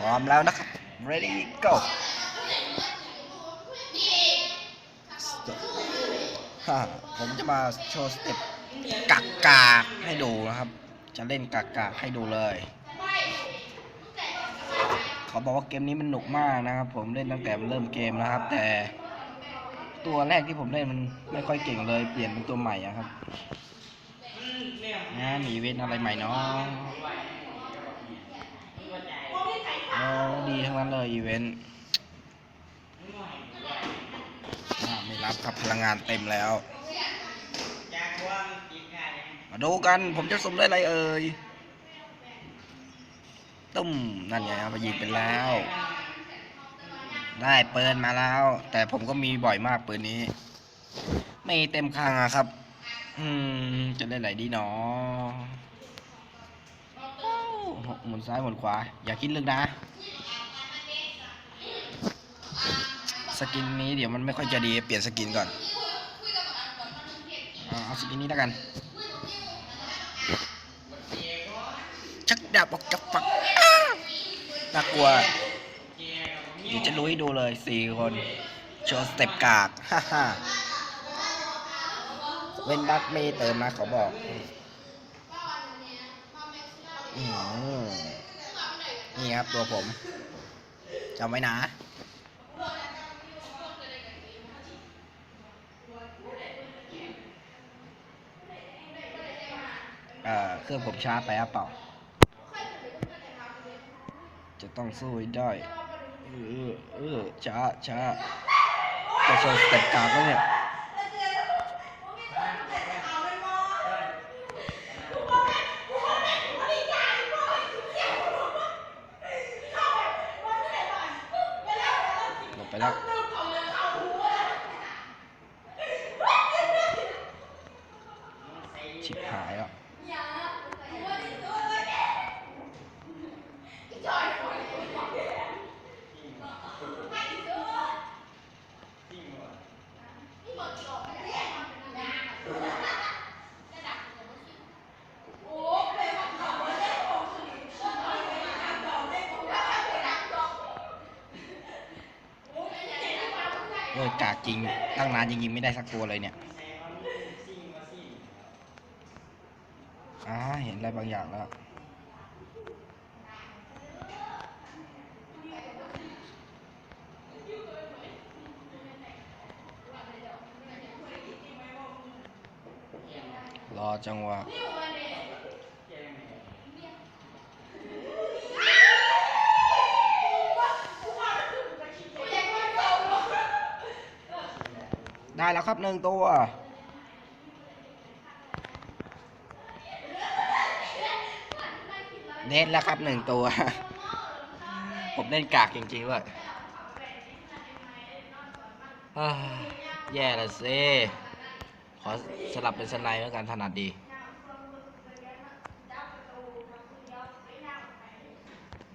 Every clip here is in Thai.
พร้อมแล้วนะครับ ready go ผมจะมาโชว์สเต็ปกักกาให้ดูนะครับ จะเล่นกักกาให้ดูเลย เขาบอกว่าเกมนี้มันหนุกมากนะครับ ผมเล่นตั้งแต่เริ่มเกมนะครับ แต่ตัวแรกที่ผมเล่นมันไม่ค่อยเก่งเลย เปลี่ยนเป็นตัวใหม่อะครับนะมีเวนอะไรใหม่เนาะโอ้ ดีทั้งนั้นเลยอีเวนต์ไม่รับครับพลังงานเต็มแล้ว มาดูกันผมจะสุ่มได้ไรเอ่ยตุ้มนั่นไงครับยิงไปแล้ว ได้ปืนมาแล้ว แต่ผมก็มีบ่อยมากปืนนี้ ไม่เต็มคลังอะครับ อืม จะเล่นอะไรดีเนาะ หมุนซ้ายหมุนขวา อย่าคิดลึกนะ สกินนี้เดี๋ยวมันไม่ค่อยจะดีเปลี่ยนสกินก่อนเอาสกินนี้แล้วกัน ชักดาบออกจากฝักน่ากลัวเดี๋ยวจะรู้ให้ดูเลยสี่คนโชว์สเต็ปกากฮ่าฮ่าเว้นดักไม่เติมนะเขาบอก อืม นี่ครับตัวผมจำไว้นะเอ่อเครื่องผมช้าไปหรือเปล่า จะต้องสู้ให้ได้ เออเออช้าช้าจะโชว์สเต็ปกลางแล้วเนี่ย หลบไปแล้ว ชิบหายอะ โอ้ยกาก จริงตั้งนานยังยิงไม่ได้สักตัวเลยเนี่ยอ่าเห็นอะไรบางอย่างแล้วรอจังหวะ แล้วครับหนึ่งตัวเน้นแล้วครับหนึ่งตัว ผมเล่นกากจริงๆด้วยอ่าแย่ละสิขอสลับเป็นสไนเพื่อการถนัดดี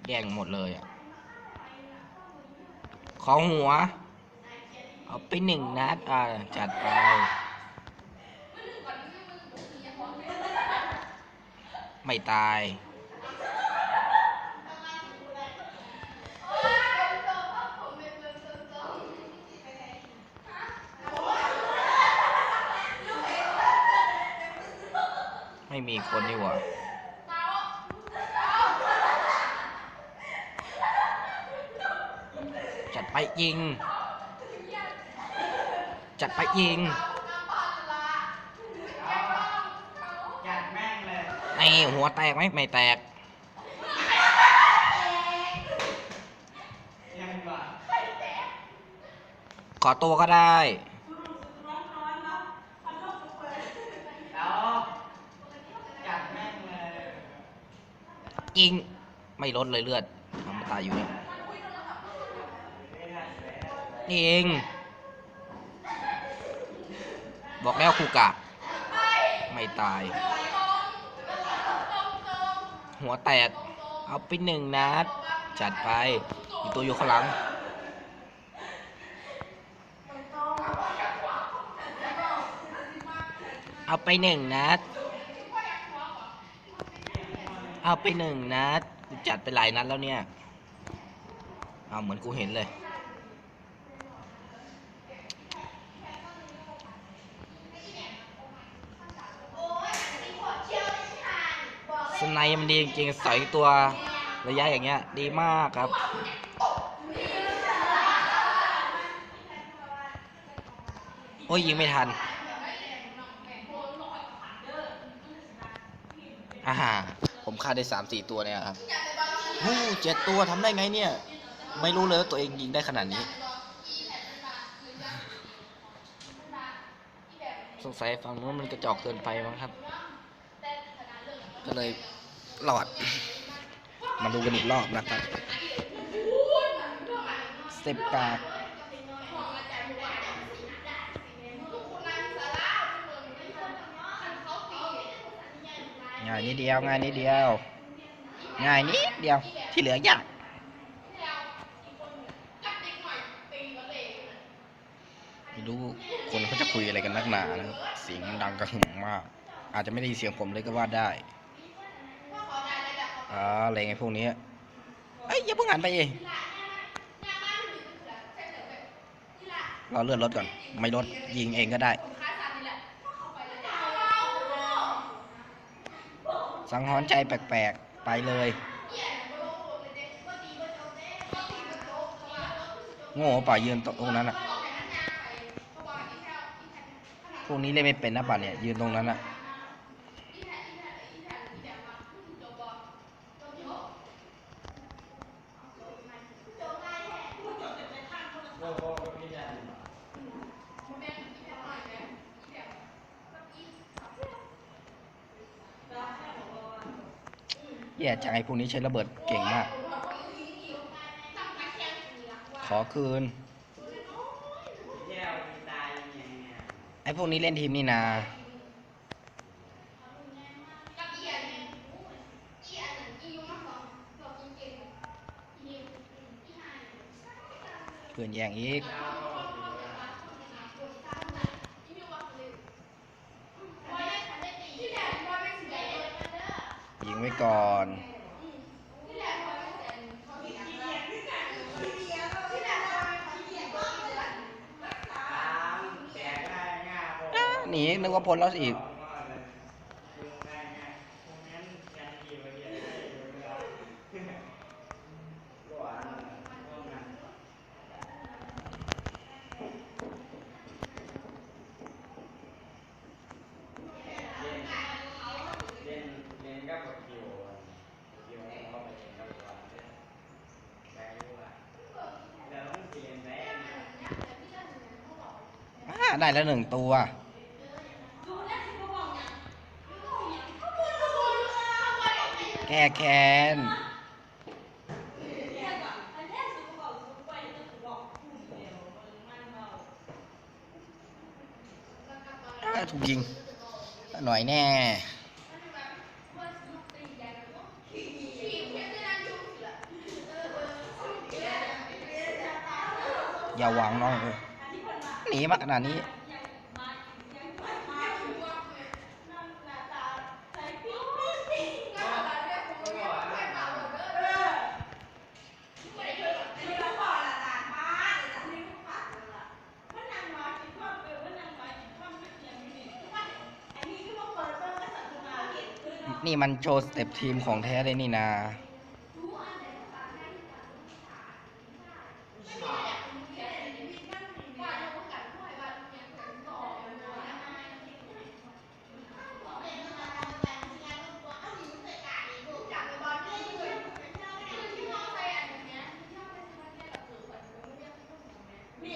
แย่งหมดเลยอะ ของหัว เอาไปหนึ่งนัด อ่า จัดไปไม่ตาย ไม่มีคนนี่หว่า จัดไปยิง จัดไปยิงไอหัวแตกไหมไม่แตกขอตัวก็ได้ยิงไม่ลดเลยเลือดทำมาตายอยู่เนี่ยยิง บอกแล้วครูกะไม่ตาย หัวแตก เอาไปหนึ่งนัด จัดไปมีตัวอยู่ข้างหลัง เอาไปหนึ่งนัด เอาไปหนึ่งนัด กูจัดไปหลายนัดแล้วเนี่ย เอาเหมือนกูเห็นเลย สไนมันดีจริงๆสอยตัวระยะอย่างเงี้ย ดีมากครับโอ้ยยิงไม่ทันอ่าฮะผมฆ่าได้สามสี่ตัวเนี่ยครับฮู้เจ็ดตัวทำได้ไงเนี่ย ไม่รู้เลยว่าตัวเองยิงได้ขนาดนี้ สงสัยฝั่งนู้นมันกระจอกเกินไปมั้งครับ ก็เลยหลอด มาดูกันอีกรอบนะครับสเต็ปกาง่ายนิดเดียวง่ายนิดเดียวง่ายนิดเดียวที่เหลือยากไม่รู้คนเขาจะคุยอะไรกันนักหนานะครับเสียงดังกระหึ่มมาก อาจจะไม่ได้ยินเสียงผมเลยก็ว่าได้ อ่าอะไรไงพวกนี้เอ้ยอย่าเพิ่งหันไปเองรอเลื่อนรถก่อน ไม่รถยิงเองก็ได้ สังหรณ์ใจแปลกๆ ไปเลย โง่ป่ายืนตรงนั้นอะพวกนี้เล่นไม่เป็นนะป่ะเนี่ยยืนตรงนั้นอะ แย่จังไอ้พวกนี้ใช้ระเบิดเก่งมาก ขอคืน ไอ้พวกนี้เล่นทีมนี่นาเพื่อนแย่งอีก งไว้ก่อนหนีนึกว่าพ้นแล้วอีก ได้แล้วหนึ่งตัว แก้แค้นถูกยิง หน่อยแน่อย่าหวังน้องเลยหนีมาขนาดนี้ นี่มันโชว์สเต็ปทีมของแท้เลยนี่นา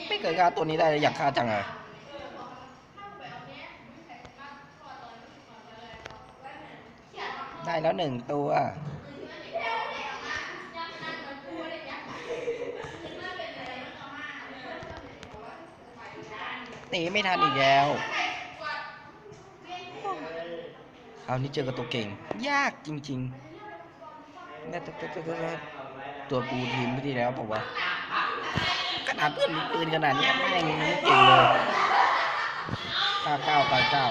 ไม่เคยฆ่าตัวนี้ได้เลยอยากฆ่าจังเลย ได้แล้วหนึ่งตัวหนีไม่ทันอีกแล้วครานี้เจอกับตัวเก่ง ยากจริงๆน่าจะตัวกูทีมไม่ดีแล้วบอกว่าขนาดเพื่อนมีปืนขนาดนี้แม่งยังเก่งเลยตาเก้าตาเก้า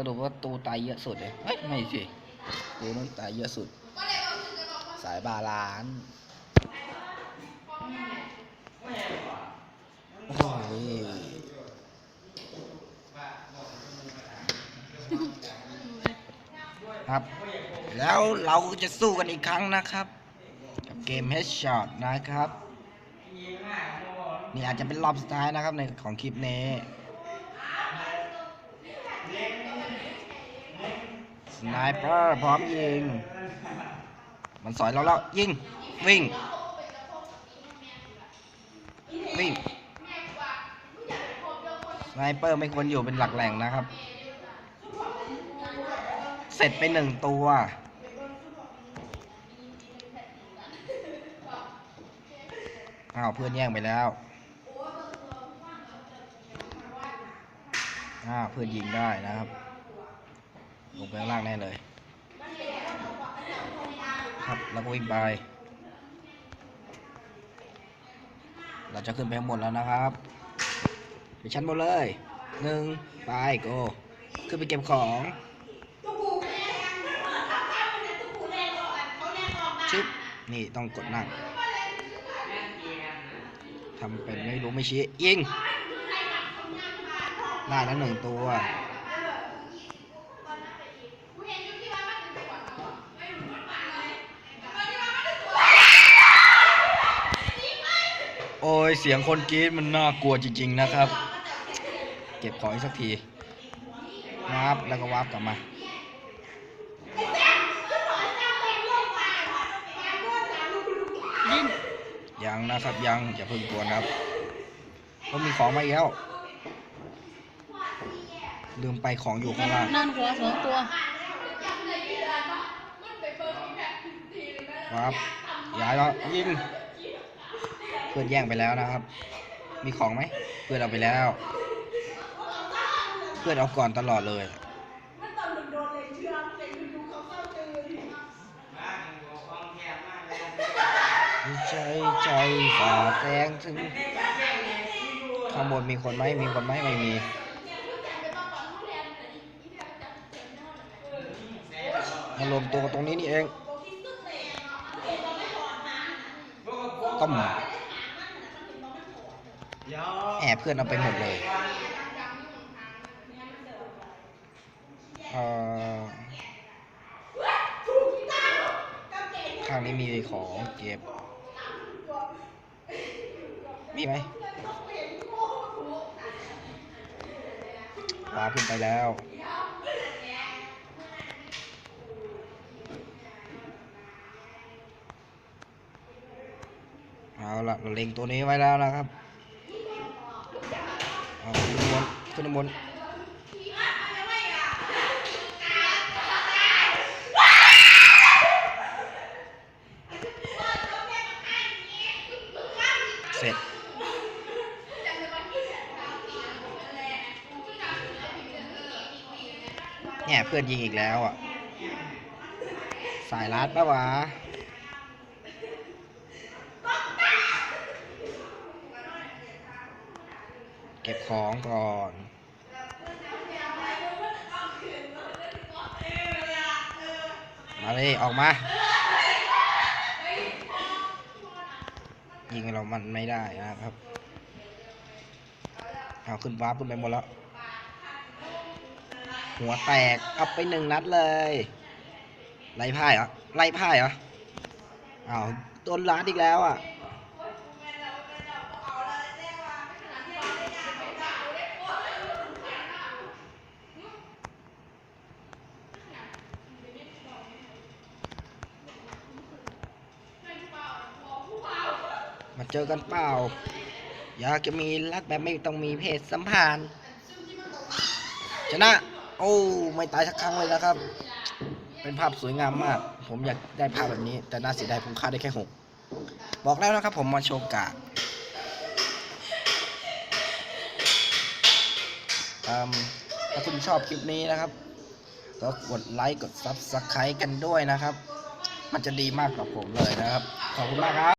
สรุปว่าตูตายเยอะสุดเลยไม่สิตูนั้นตายเยอะสุด สายบาลานโอ้ยครับ แล้วเราจะสู้กันอีกครั้งนะครับ กับเกม Headshot นะครับ นี่อาจจะเป็นรอบสุดท้ายนะครับในของคลิปนี้ สไนเปอร์พร้อมยิง มันสอยเราแล้วยิง วิ่ง วิ่งสไนเปอร์ไม่ควรอยู่เป็นหลักแหล่งนะครับ เสร็จไปหนึ่งตัวอ้าวเพื่อนแย่งไปแล้วอ้าวเพื่อนยิงได้นะครับ ลงไปข้างล่างแน่เลย ครับแล้วก็วิ่งไป เราจะขึ้นไปข้างบนแล้วนะครับไปชั้นบนเลยหนึ่งไปโกขึ้นไปเก็บของชึบนี่ต้องกดนั่งทำเป็นไม่รู้ไม่ชี้ยิงได้แล้วหนึ่งตัว โอ้ย เสียงคนกรีดมันน่ากลัวจริง ๆ นะครับ เก็บของอีกสักทีวับแล้วก็วับกลับมายิงยังนะครับยังอย่าเพิ่งกวนครับก็มีของมาอีกแล้วลืมไปของอยู่ข้างล่างนั่นหัวสองตัวครับย้ายแล้วยิงเพื่อนแย่งไปแล้วนะครับ มีของไหมเพื่อนเอาไปแล้ว เพื่อนเอาก่อนตลอดเลยใจใจฝ่าแสงถึงข้างบนมีคนไหมมีคนไหมไม่มีมารวมตัวตรงนี้นี่เองต้ม แอบเพื่อนเอาไปหมดเลยเอ่อข้างนี้มีของเก็บ มีไหมปลาขึ้นไปแล้วเอาละเราเล็งตัวนี้ไว้แล้วนะครับ บนขึ้นบนเสร็จเนี่ยเพื่อนยิงอีกแล้วอะ สายลัดปะวะ เก็บของก่อนมาเลยออกมา ยิงเรามันไม่ได้นะครับเอาขึ้นวาร์ปขึ้นไปหมดแล้ว หัวแตกเอาไปหนึ่งนัดเลย ไล่พ่ายเหรอ ไล่พ่ายเหรออ้าวโดนล้าดอีกแล้วอะ มาเจ อกันเปล่า อยากจะมีรักแบบไม่ต้องมีเพศสัมพันธ์ชนะ โอ้ไม่ตายสักครั้งเลยนะครับ เป็นภาพสวยงามมาก ผมอยากได้ภาพแบบนี้ แต่น่าเสียดายผมค่าได้แค่หกบอกแล้วนะครับผมมาโชว์กาดถ้าคุณชอบคลิปนี้นะครับ ก็กดไลค์กด Subscribe กันด้วยนะครับ มันจะดีมากกับผมเลยนะครับ ขอบคุณมากครับ